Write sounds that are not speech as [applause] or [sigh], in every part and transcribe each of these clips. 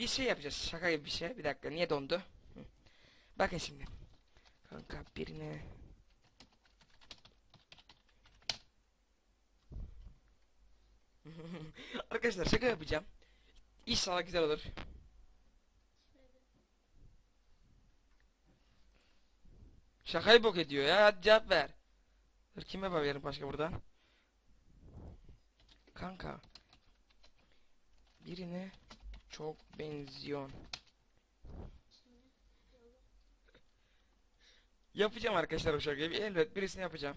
Bir şey yapacağız. Şaka gibi bir şey. Bir dakika. Niye dondu? Bakın şimdi. Kanka birine [laughs] Arkadaşlar şaka yapacağım. İnşallah güzel olur. Şakayı bok ediyor ya. Hadi cevap ver. Dur kime yapabilirim başka buradan? Kanka. Birine çok benziyor. Yapacağım arkadaşlar o şakayı. Elbet birisini yapacağım.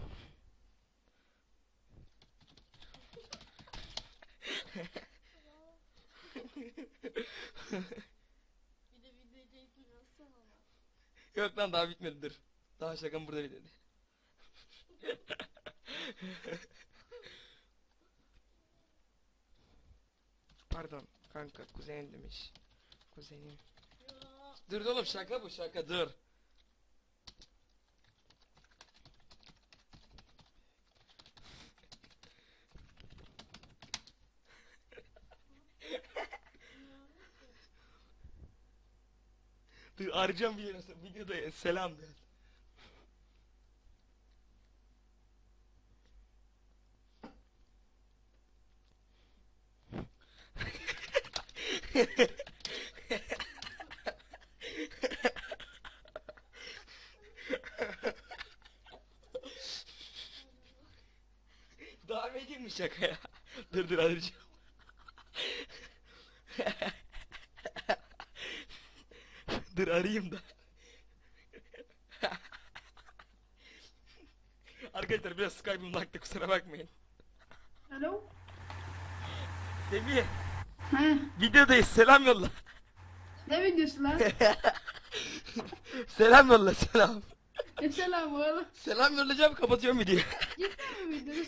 Yok lan daha bitmedi dur. Daha şakam burada bitmedi. Pardon kanka kuzenim demiş. Kuzenim. Dur oğlum şaka bu şaka dur. [laughs] Dur arayacağım bir yere videoda selam de. Devam edeyim mi şakaya? dur dur arayacağım. dur arayayım da. Arkadaşlar biraz Skype'ım laktı kusura bakmayın. Alo? Semih He, videodayız selam yolla. ne videosu lan? [laughs] selam yolla selam. ne selam oğlum? Selam yollayacağım kapatıyorum videoyu. Cidden mi ben de-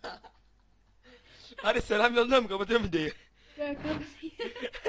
[laughs] [laughs] Hadi selam yolluyorum kapatıyorum videoyu. Ya kapat.